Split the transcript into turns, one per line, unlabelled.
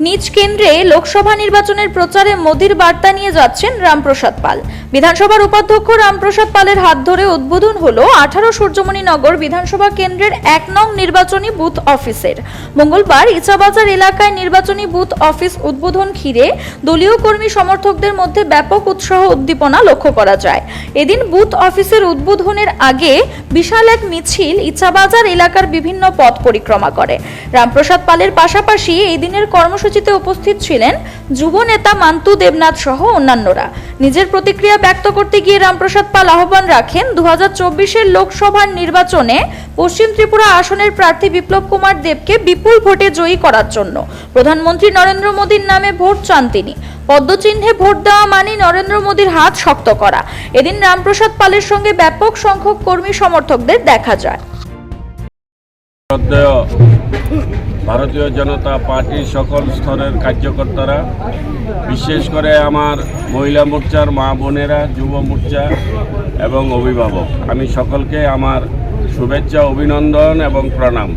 নিজ কেন্দ্রে লোকসভা নির্বাচনের প্রচারে মোদির বার্তা নিয়ে যাচ্ছেন রামপ্রসাদ পাল। বিধানসভার উপাধ্যক্ষ রামপ্রসাদ পালের হাত ধরে উদ্বোধন হল আঠারো সূর্যমণি নগর বিধানসভা কেন্দ্রের এক নং নির্বাচনী বুথ অফিসের। মঙ্গলবার ইচাবাজার এলাকায় নির্বাচনী বুথ অফিস উদ্বোধন ঘিরে দলীয় কর্মী সমর্থকদের মধ্যে ব্যাপক উৎসাহ উদ্দীপনা লক্ষ্য করা যায়। এদিন বুথ অফিসের উদ্বোধনের আগে বিশাল এক মিছিল ইচাবাজার এলাকার বিভিন্ন পথ পরিক্রমা করে। রামপ্রসাদ পালের পাশাপাশি এই দিনের কর্মসূচিতে উপস্থিত ছিলেন যুব নেতা মান্তু দেবনাথ সহ অন্যান্যরা। নিজের প্রতিক্রিয়া ব্যক্ত করতে গিয়ে রামপ্রসাদ পাল আহ্বান রাখেন দু হাজার লোকসভার নির্বাচনে পশ্চিম ত্রিপুরা আসনের প্রার্থী বিপ্লব কুমার দেবকে বিপুল ভোটে জয়ী করার জন্য। প্রধানমন্ত্রী নরেন্দ্র মোদীর নামে ভোট চান তিনি। পদ্মচিহ্নে ভোট দেওয়া মানে নরেন্দ্র মোদীর হাত শক্ত করা। এদিন রামপ্রসাদ পালের সঙ্গে ব্যাপক সংখ্যক কর্মী সমর্থকদের দেখা যায়।
ভারতীয় জনতা পার্টির সকল স্তরের কার্যকর্তারা, বিশেষ করে আমার মহিলা মোর্চার মা বোনেরা, যুব মোর্চা এবং অভিভাবক, আমি সকলকে আমার শুভেচ্ছা, অভিনন্দন এবং প্রণাম।